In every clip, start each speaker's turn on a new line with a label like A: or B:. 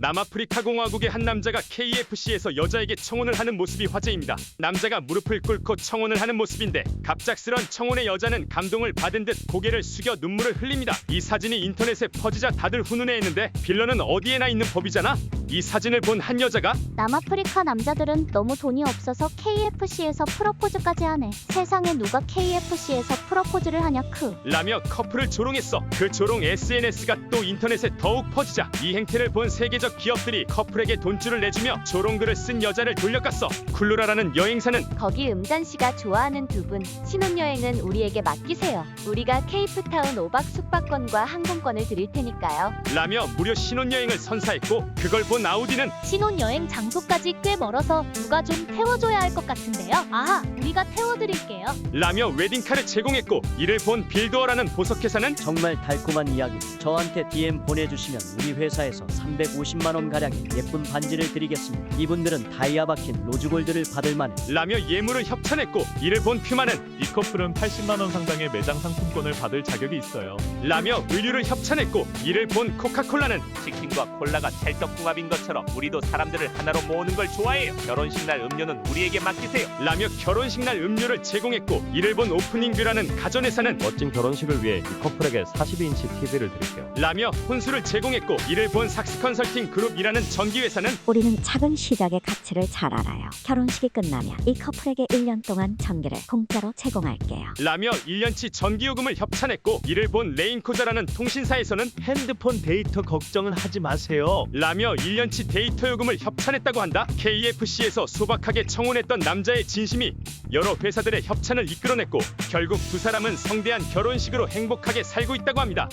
A: 남아프리카 공화국의 한 남자가 KFC에서 여자에게 청혼을 하는 모습이 화제입니다. 남자가 무릎을 꿇고 청혼을 하는 모습인데 갑작스런 청혼의 여자는 감동을 받은 듯 고개를 숙여 눈물을 흘립니다. 이 사진이 인터넷에 퍼지자 다들 훈훈해했는데 빌런은 어디에나 있는 법이잖아. 이 사진을 본 한 여자가
B: 남아프리카 남자들은 너무 돈이 없어서 KFC에서 프러포즈까지 하네. 세상에 누가 KFC에서 프러포즈를 하냐 크.
A: 라며 커플을 조롱했어. 그 조롱 SNS가 또 인터넷에 더욱 퍼지자 이 행태를 본 세계적 기업들이 커플에게 돈줄을 내주며 조롱글을 쓴 여자를 돌려갔어. 쿨루라라는 여행사는
B: 거기 음잔 씨가 좋아하는 두 분 신혼여행은 우리에게 맡기세요. 우리가 케이프타운 5박 숙박권과 항공권을 드릴 테니까요.
A: 라며 무료 신혼여행을 선사했고 그걸 본 아우디는
B: 신혼여행 장소까지 꽤 멀어서 누가 좀 태워줘야 할 것 같은데요. 아, 우리가 태워드릴게요.
A: 라며 웨딩카를 제공했고 이를 본 빌도어라는 보석 회사는
C: 정말 달콤한 이야기. 저한테 DM 보내주시면 우리 회사에서 350만 원 가량의 예쁜 반지를 드리겠습니다. 이분들은 다이아 박힌 로즈골드를 받을 만해.
A: 라며 예물을 협찬했고 이를 본 퓨마는
D: 이 커플은 80만 원 상당의 매장 상품권을 받을 자격이 있어요.
A: 라며 의류를 협찬했고 이를 본 코카콜라는
E: 치킨과 콜라가 찰떡궁합인 것처럼 우리도 사람들을 하나로 모으는 걸 좋아해요. 결혼식 날 음료는 우리에게 맡기세요.
A: 라며 결혼식 날 음료를 제공했고 이를 본 오프닝뷰라는 가전회사는
F: 멋진 결혼식을 위해 이 커플에게 42인치 TV를 드릴게요.
A: 라며 혼수를 제공했고 이를 본 삭스 컨설팅 그룹이라는 전기회사는
G: 우리는 작은 시작의 가치를 잘 알아요. 결혼식이 끝나면 이 커플에게 1년 동안 전기를 공짜로 제공할게요.
A: 라며 1년치 전기요금을 협찬했고 이를 본 레인코자라는 통신사에서는
D: 핸드폰 데이터 걱정은 하지 마세요.
A: 라며 1년치 데이터 요금을 협찬했다고 한다. KFC에서 소박하게 청혼했던 남자의 진심이 여러 회사들의 협찬을 이끌어냈고 결국 두 사람은 성대한 결혼식으로 행복하게 살고 있다고 합니다.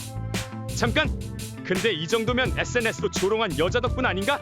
A: 잠깐! 근데 이 정도면 SNS로 조롱한 여자 덕분 아닌가?